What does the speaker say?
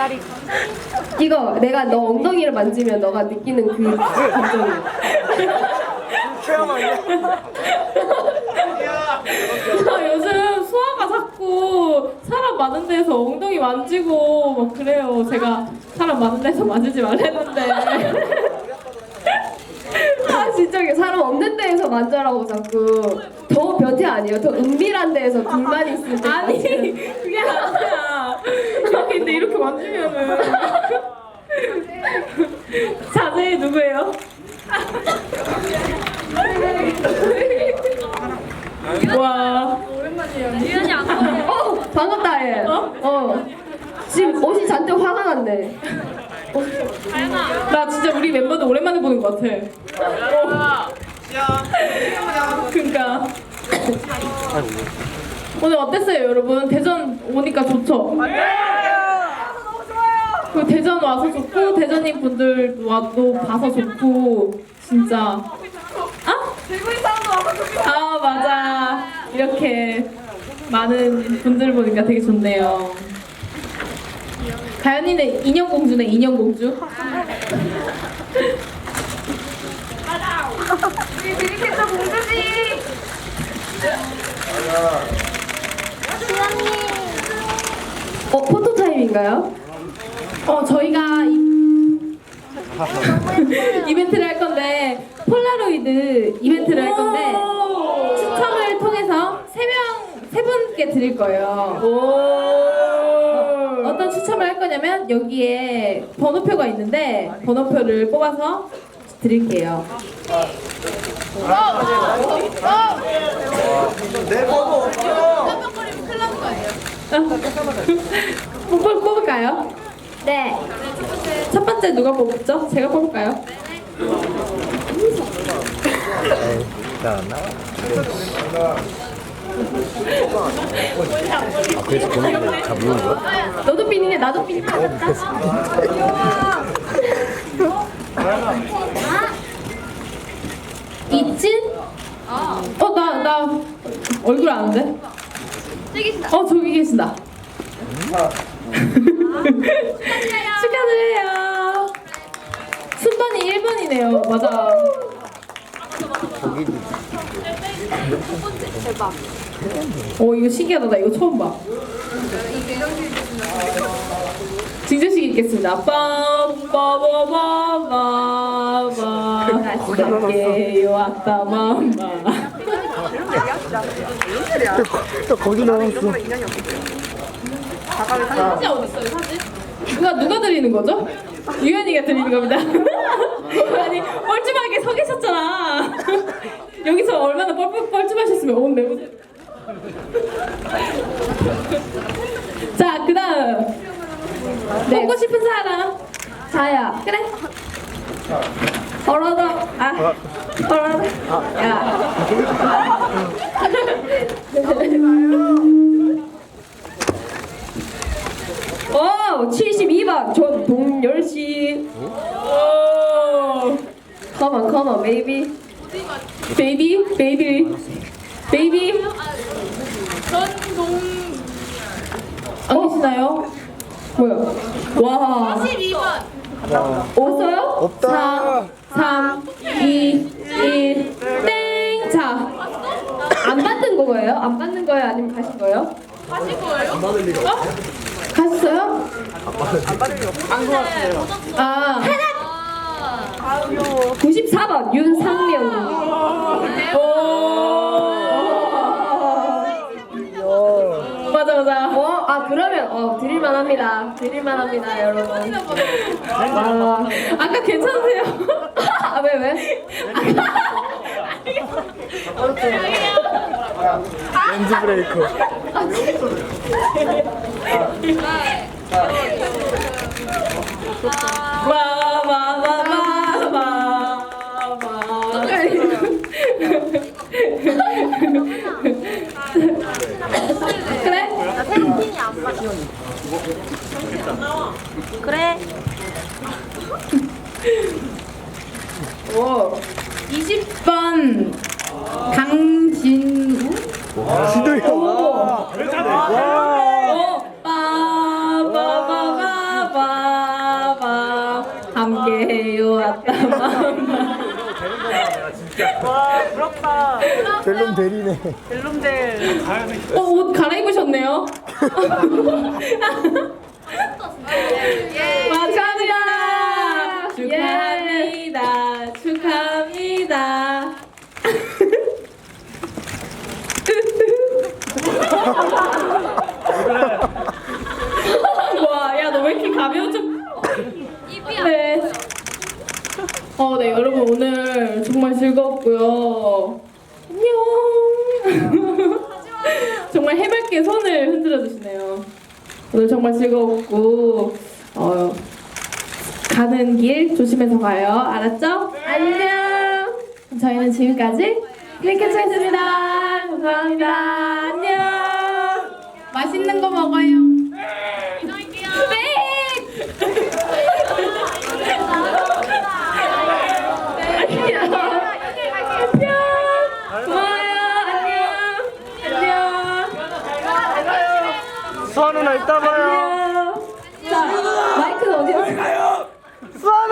뒷다리. 이거 내가 너 엉덩이를 만지면 너가 느끼는 그 감정이야. 아, 요즘 수아가 자꾸 사람 많은 데서 엉덩이 만지고 막 그래요. 제가 사람 많은 데서 만지지 말랬는데. 아 진짜 이게 사람 없는 데에서 만져라고 자꾸 더 변태 아니에요? 더 은밀한 데에서 둘만 있을 때 아니, 만지는. 그게 아니야. 이렇게 근데 이렇게 만지면은. 자세히 누구예요? 와. 유연이 안 보여. 어 반갑다 얘. 어? 어. 지금 옷이 잔뜩 화가 났네. 다현아. 나 진짜 우리 멤버들 오랜만에 보는 것 같아. 어. 그니까. 오늘 어땠어요, 여러분? 대전 오니까 좋죠? 그 대전 와서 좋고 대전인 분들 와도 봐서 좋고 진짜. 아? 있는 사람도 와서 좋겠다. 아 맞아. 이렇게 많은 분들 보니까 되게 좋네요. 가연이는 인형공주네 인형공주. 우리 드리캐쳐 공주지. 어 포토 타임인가요? 어 저희가 이, 이벤트를 할 건데 폴라로이드 이벤트를 할 건데 추첨을 통해서 세 명 세 분께 드릴 거예요. 어, 어떤 추첨을 할 거냐면 여기에 번호표가 있는데 번호표를 뽑아서 드릴게요. 뽑을 뽑을까요? 네. 첫 번째 누가 뽑죠? 제가 뽑을까요? 아, 그래서 번호를 다 모르는 거야? 너도 삐니네 나도 삐니 맞았다. 이진? 어, 나, 나 얼굴 아는데? 저기. 어, 저기 계신다. 축하드려요. 순번이 1번이네요. 맞아. 대박. 어, 이거 신기하다. 나 이거 처음 봐. 징조식 읽겠습니다. 빰빠바바바바 나게 왔다 맘마 또 거기 나왔어. 사진 어디 있어요 사진? 누가 누가 드리는 거죠? 유연이가 드리는 겁니다. 아니 뻘쭘하게 서 계셨잖아. 여기서 얼마나 뻘뻘 뻘쭘하셨으면 옷 내보세요. 자 그다음 네. 뽑고 싶은 사람 자야. 그래. 얼어도 아 얼어도 야. 오 72번 전동열 씨. 오. Come on, come on, baby. 베이비 베이비 베이비 전동 안 계시나요? 뭐야? 와. 12번. 없어요? 없다. 3, 2, 1, 땡! 자, 안 받는 거예요? 안 받는 거예요? 아니면 가신 거예요? 하신 거예요? 갔어요? 아, 아. 94번 윤상명. 오! 맞아, 맞아. 어, 아 그러면 어 드릴만 합니다. 드릴만 합니다, 여러분. 아, 아까 괜찮으세요? 아, 왜 왜? 렌즈 브레이커. 그래. 오. 20번 강진우? 와. 오, 빠바바바바 그래요 왔다 맘마 와 부럽다. 벨룸 대리네. 벨룸델. 어, 옷 갈아입으셨네요 축하합니다 축하합니다 축하합니다 와, 야, 너 왜 이렇게 가벼워 좀. 네. 어, 네, 여러분 오늘 정말 즐거웠고요. 안녕. 정말 해맑게 손을 흔들어 주시네요. 오늘 정말 즐거웠고, 어, 가는 길 조심해서 가요. 알았죠? 안녕. 그럼 저희는 지금까지 클릭캐치였습니다. 감사합니다. 안녕. 맛있는 거 먹어요. 수아